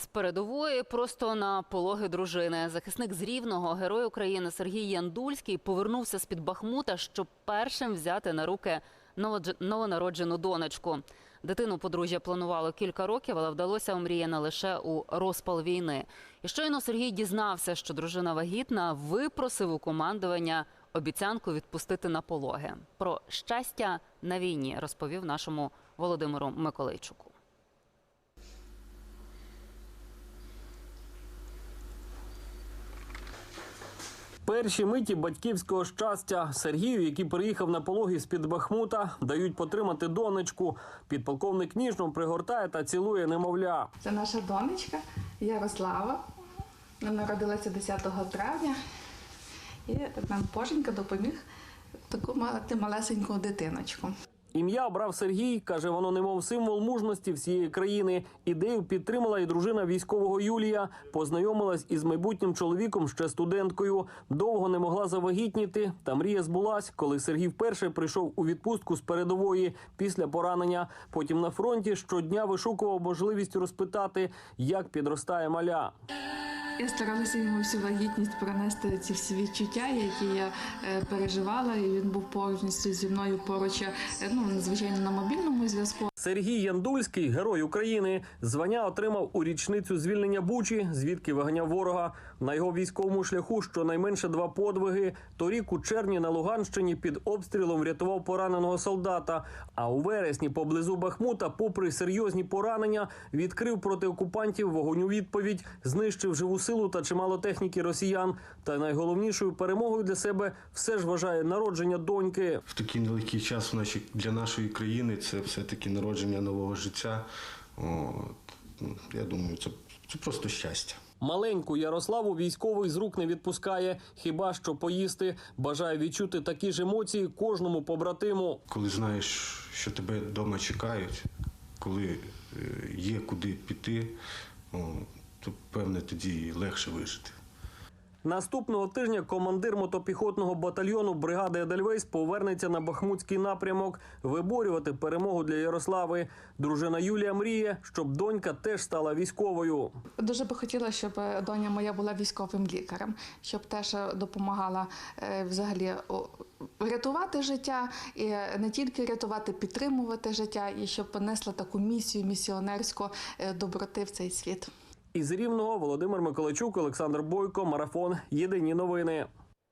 З передової просто на пологи дружини. Захисник з Рівного, герой України Сергій Яндульський повернувся з під Бахмута, щоб першим взяти на руки новонароджену донечку. Дитину подружжя планувало кілька років, але вдалося омріяна лише у розпал війни. І щойно Сергій дізнався, що дружина вагітна, випросив у командування обіцянку відпустити на пологи. Про щастя на війні розповів нашому Володимиру Миколайчуку. Перші миті батьківського щастя Сергію, який приїхав на пологі з під Бахмута, дають потримати донечку. Підполковник ніжно пригортає та цілує немовля. Це наша донечка Ярослава. Вона народилася 10 травня. І нам Боженька допоміг таку мати малесеньку дитиночку. Ім'я обрав Сергій, каже, воно немов символ мужності всієї країни. Ідею підтримала і дружина військового Юлія. Познайомилась із майбутнім чоловіком ще студенткою. Довго не могла завагітніти. Та мрія збулась, коли Сергій вперше прийшов у відпустку з передової після поранення. Потім на фронті щодня вишукував можливість розпитати, як підростає маля. Я старалася йому всю вагітність пронести ці всі відчуття, які я е, переживала, і він був повністю зі мною поруч, е, ну, звичайно, на мобільному зв'язку. Сергій Яндульський, герой України, звання отримав у річницю звільнення Бучі, звідки виганяв ворога. На його військовому шляху щонайменше два подвиги. Торік у червні на Луганщині під обстрілом врятував пораненого солдата. А у вересні поблизу Бахмута, попри серйозні поранення, відкрив проти окупантів вогонь у відповідь, знищив живу силу та чимало техніки росіян. Та найголовнішою перемогою для себе все ж вважає народження доньки. в такий нелегкий час для нашої країни це все-таки народження нового життя. От, я думаю, це, це просто щастя. Маленьку Ярославу військовий з рук не відпускає, хіба що поїсти. Бажає відчути такі ж емоції кожному побратиму. Коли знаєш, що тебе вдома чекають, коли е, є куди піти, то певне тоді легше вижити. Наступного тижня командир мотопіхотного батальйону бригади Едельвейс повернеться на Бахмутський напрямок виборювати перемогу для Ярослави. Дружина Юлія мріє, щоб донька теж стала військовою. Дуже би хотіла, щоб е, доня моя була військовим лікарем, щоб теж е, допомагала е, взагалі рятувати життя, і не тільки рятувати, підтримувати життя, і щоб понесла таку місію місіонерську доброти в цей світ. Із рівного Володимир Миколачук, Олександр Бойко, марафон. Єдині новини.